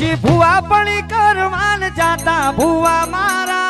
પછી ભૂવા પણ કરવાન જાતા. ભૂવા મારા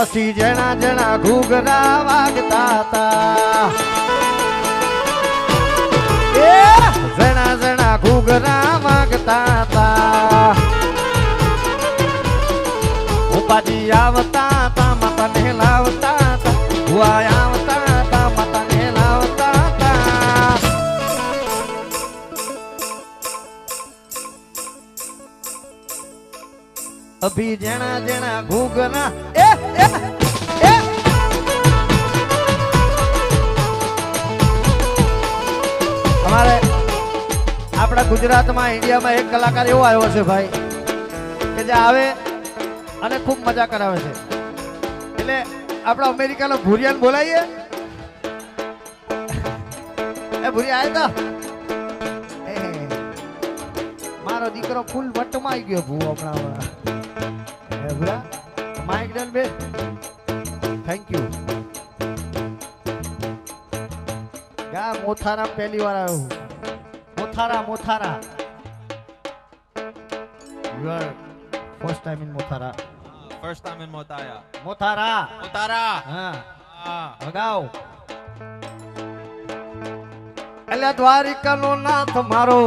પછી જણા જણા ઘૂઘરા વાગતા હતા જણા જણા ઘૂઘરા વાગતા હતા ઉપાજી આવતા હતા માતાને લાવતા હતા ભુઆ આવતા હતા માતાને લાવતા હતા અભી જણા જણા ઘૂઘરા આપણા ગુજરાતમાં, ઇન્ડિયામાં એક કલાકાર એવો આવ્યો છે ભાઈ, કે જે આવે અને ખૂબ મજા કરાવે છે. એટલે આપણા અમેરિકાનો ભૂરિયાન બોલાવીએ એ ભુરિયા આવ્યા મારો દીકરો ફૂલ વટમાં ગયો ભૂ એ ભુરા માઇક ડન બે. થેન્ક યુ ગા, મોથારામ પહેલી વાર આવ્યો હું. Mothara Mothara you are first time in Mothara first time in મોથાયા Mothara Mothara હા. ભગાવ એટલે દ્વારિકાનો નાથ મારો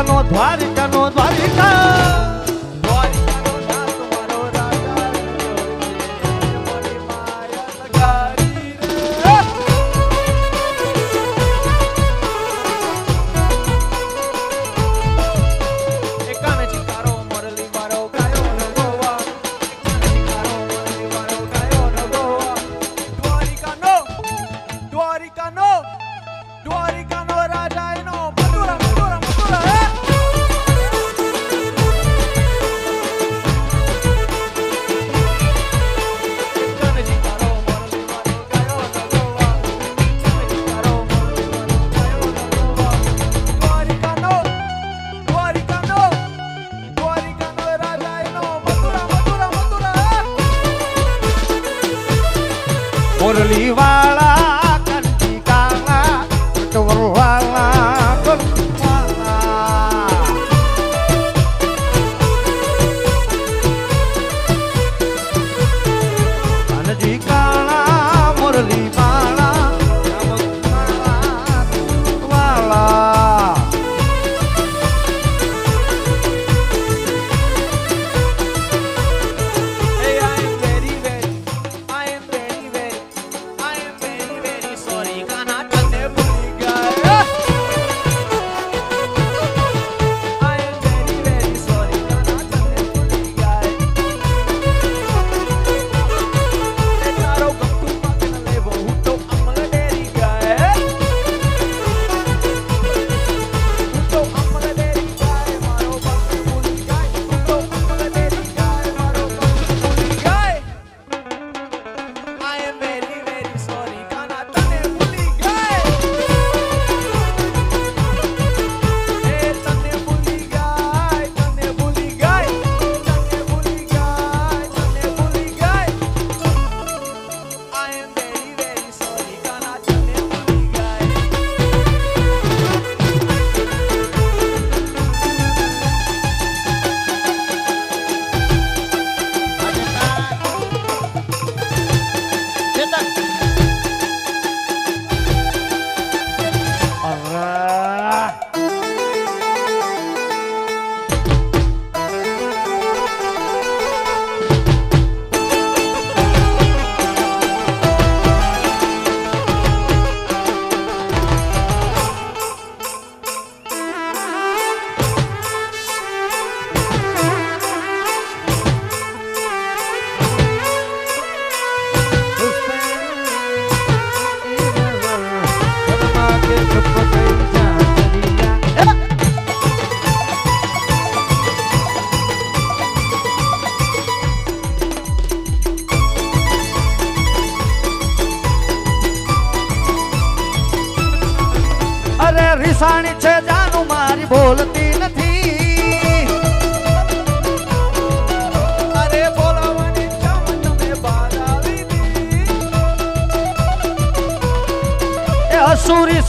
દ્વારિકા નો દ્વારિકા નો દ્વારિકા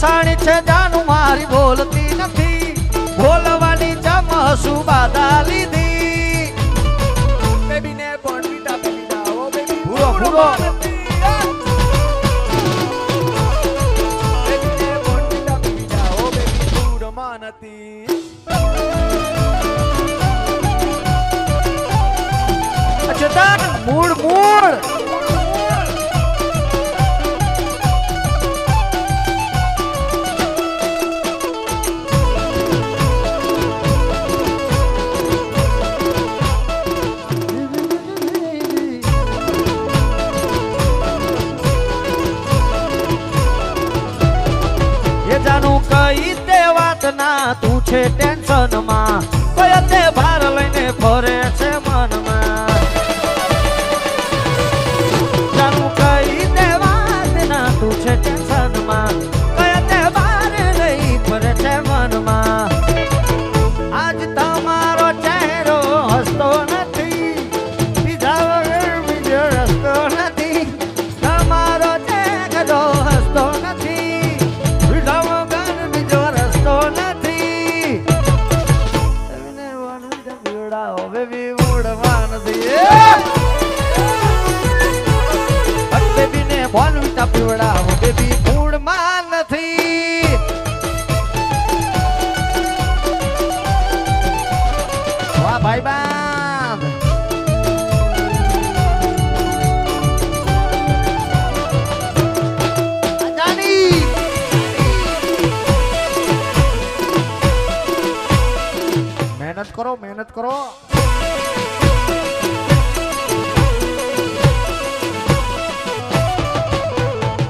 ફસાણી છે જાનું મારી બોલતી નથી. બોલવાની જમ સુબાદા લીધી. બેબીને બોનવીટા બેબી. આવો બેબી. મૂળ મૂળ. જાનું કઈ તે વાત ના. તું છે ટેન્શનમાં કોઈ ભાર લઈને ફરે છે મહેનત કરો મહેનત કરો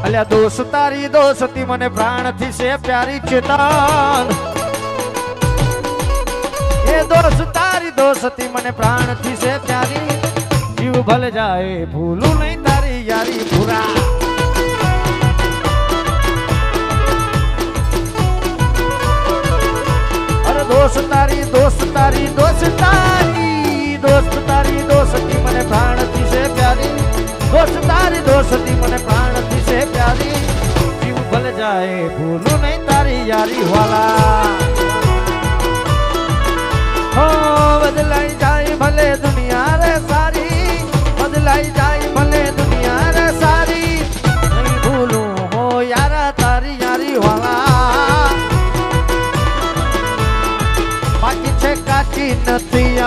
અલ્યા દોસ્ત તારી દોસ્તી મને પ્રાણથી છે પ્યારી ચેતન એ દોસ્ત તારી દોસ્તી મને પ્રાણથી છે પ્યારી જીવ ભલે જાય ભૂલું નહીં તારી યારી પૂરા દોસ્ત, તારી દોસ્ત તારી દોસ્ત તારી દોસ્ત, તારી દોસ્તી મને પ્રાણથી છે પ્યારી. દોસ્ત, તારી દોસ્તી મને પ્રાણથી છે પ્યારી. જીવ ભલે જાય, ભૂલું નહીં તારી યારી વાલા. હો, બદલાઈ જાય ભલે દુનિયા રે.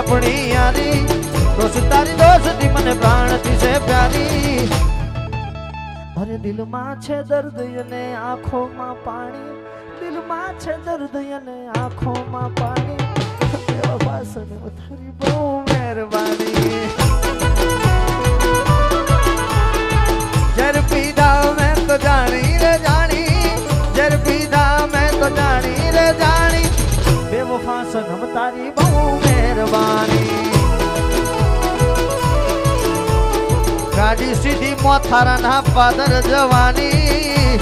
આપણી યારી. દોસ્ત તારી દોસ્તી મને પ્રાણથી છે પ્યારી. અરે દિલમાં છે દર્દ અને આંખોમાં પાણી. દિલમાં છે દર્દ અને આંખોમાં પાણી. તારી બહુ મહેરબાની. ગાડી સીધી મોથારાના પાદર જવાની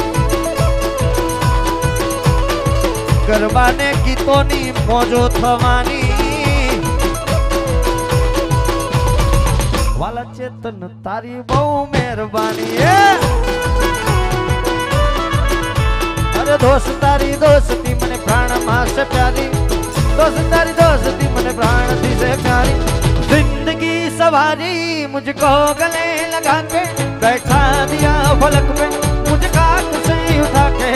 ગરબાને ગીતોની મોજો થવાની વાલા ચેતન તારી બહુ મહેરબાની એ અરે દોસ્ત તારી દોસ્તી મને પ્રાણમાં છે પ્યારી દોસ્ત તારી દોસ્તી મને પ્રાણથી છે પ્યારી जिंदगी सवारी मुझको गले लगा के बैठा दिया फलक पे मुझे काट से उठा के।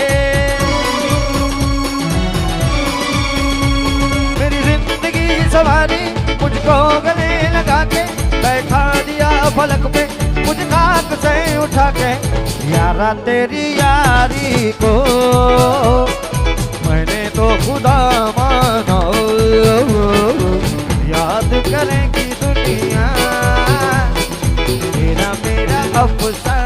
मेरी ज़िंदगी सवारी मुझको गले लगा के, बैठा दिया फलक पे मुझे काट से उठा के। यारा तेरी यारी को मैंने तो खुदा माना। याद करेंगी up with